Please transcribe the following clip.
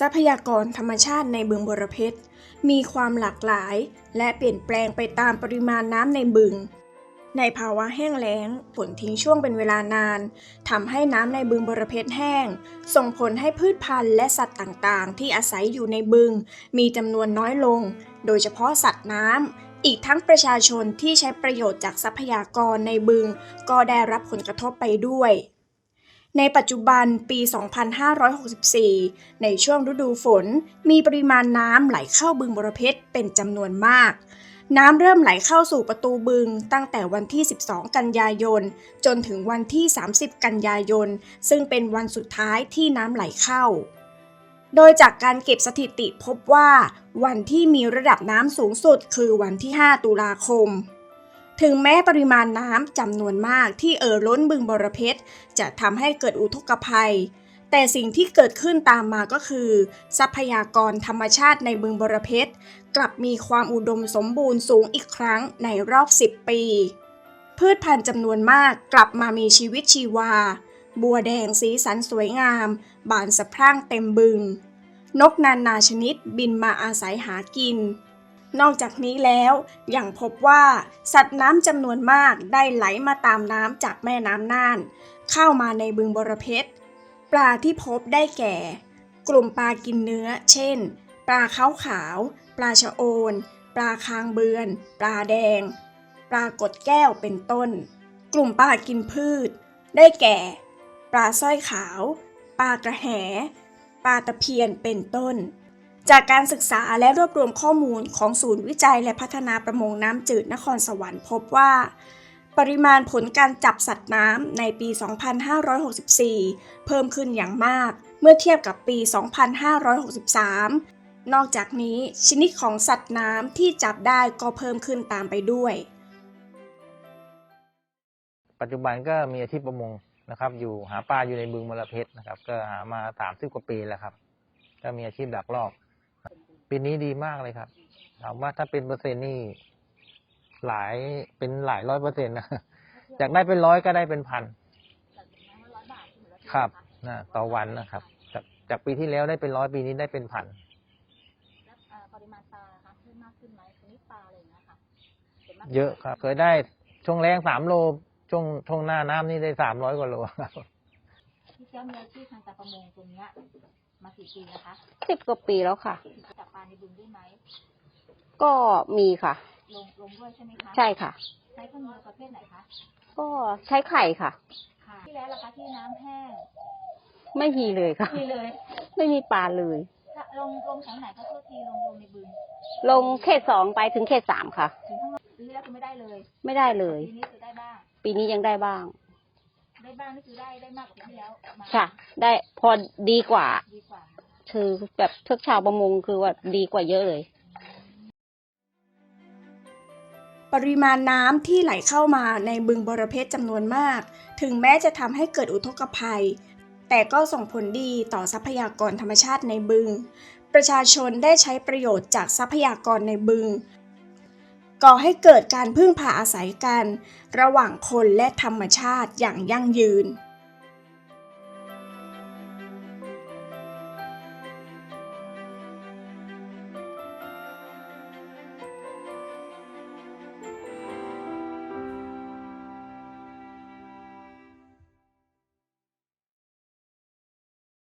ทรัพยากรธรรมชาติในบึงบรเพชรมีความหลากหลาย และเปลี่ยนแปลงไปตามปริมาณน้ำในบึง ในภาวะแห้งแล้งฝนทิ้งช่วงเป็นเวลานานทำให้น้ำในบึงบรเพชรแห้ง ส่งผลให้พืชพันธุ์และสัตว์ต่างๆ ที่อาศัยอยู่ในบึง มีจำนวนน้อยลง โดยเฉพาะสัตว์น้ำอีกทั้งประชาชนที่ใช้ประโยชน์จากทรัพยากรในบึง ก็ได้รับผลกระทบไปด้วย ในปัจจุบันปี 2564 ในช่วงฤดูฝน มีปริมาณน้ำไหลเข้าบึงบรเพชรเป็นจำนวนมาก น้ำเริ่มไหลเข้าสู่ประตูบึงตั้งแต่วันที่ 12 กันยายน จนถึงวันที่ 30 กันยายน ซึ่งเป็นวันสุดท้ายที่น้ำไหลเข้า โดยจากการเก็บสถิติพบว่า วันที่มีระดับน้ำสูงสุดคือวันที่ 5 ตุลาคม ถึงแม้ปริมาณน้ำจำนวนมากที่เอ่อล้นบึงบรเพชรจะทำให้เกิดอุทกภัย แต่สิ่งที่เกิดขึ้นตามมาก็คือ ทรัพยากรธรรมชาติในบึงบรเพชรกลับมีความอุดมสมบูรณ์สูงอีกครั้งในรอบ 10 ปี พืชพันธุ์จำนวนมากกลับมามีชีวิตชีวา บัวแดงสีสันสวยงาม บานสะพรั่งเต็มบึง นกนานาชนิดบินมาอาศัยหากิน นอกจากนี้แล้วยังพบว่า สัตว์น้ำจำนวนมากได้ไหลมาตามน้ำจากแม่น้ำน่าน เข้ามาในบึงบรเพชรปลาที่พบได้แก่ กลุ่มปลากินเนื้อ เช่น ปลาขาวขาว ปลาชะโอน ปลาคางเบือน ปลาแดง ปลากดแก้วเป็นต้น กลุ่มปลากินพืช ได้แก่ ปลาสร้อยขาว ปลากระแห ปลาตะเพียนเป็นต้น จากการศึกษาและรวบรวมข้อมูลของศูนย์วิจัยและพัฒนาประมงน้ำจืดนครสวรรค์พบว่า ปริมาณผลการจับสัตว์น้ำในปี 2564 เพิ่มขึ้นอย่างมาก เมื่อเทียบกับปี 2563 นอกจากนี้ชนิดของสัตว์น้ำที่จับได้ก็เพิ่มขึ้นตามไปด้วย ปัจจุบันก็มีอาชีพประมงนะครับอยู่หาปลาอยู่ในบึงมลเพชรนะครับ ก็หามาสามสิบกว่าปีแล้วครับ ก็มีอาชีพดักลอบ ปีนี้ดีมากเลยครับ ถามว่าถ้าเป็นเปอร์เซ็นต์นี่หลายเป็นหลายร้อยเปอร์เซ็นต์นะอยากได้เป็นร้อยก็ได้เป็นพันครับนะต่อวันนะครับ จากจากปีที่แล้วได้เป็นร้อยปีนี้ได้เป็นพันแล้วเอ่อปริมาณปลาคะเพิ่มมากขึ้นไหมชนิดปลาอะไรอย่างเงี้ยค่ะห็นมากขึ้นเยอะครับ เคยได้ช่วงแรงสามโลช่วงช่วงหน้าน้ำนี่ได้สามร้อยกว่าโลครับพี่เจ้ามีอาชีพทางการประมงตรงเนี้ย มากี่ปีนะคะสิบกว่าปีแล้วค่ะจับปลาในบึงด้วยไหมก็มีค่ะ ลงลงด้วยใช่ไหมคะใช่ค่ะ ใช้เครื่องมือประเภทไหนคะก็ใช้ไข่ค่ะค่ะ ที่แล้วล่ะคะที่น้ำแห้งไม่มีเลยค่ะมีเลย ไม่มีปลาเลยถ้าลงลงของไหนคะโทษทีลงลงในบึง ลงเขตสองไปถึงเขตสามค่ะ ถึงข้างนอกปีที่แล้วคือไม่ได้เลย ไม่ได้เลย ปีนี้คือได้บ้าง ปีนี้ยังได้บ้าง ได้บ้างนี่คือได้ได้มากกว่าปีที่แล้วมาค่ะ ได้พอดีกว่า ดีกว่านะคะคือแบบเทือกชาวประมงคือว่าดีกว่าเยอะเลย ปริมาณน้ำที่ไหลเข้ามาในบึงบรเพชรจำนวนมาก ถึงแม้จะทำให้เกิดอุทกภัย แต่ก็ส่งผลดีต่อทรัพยากรธรรมชาติในบึง ประชาชนได้ใช้ประโยชน์จากทรัพยากรในบึง ก่อให้เกิดการพึ่งพาอาศัยกัน ระหว่างคนและธรรมชาติอย่างยั่งยืน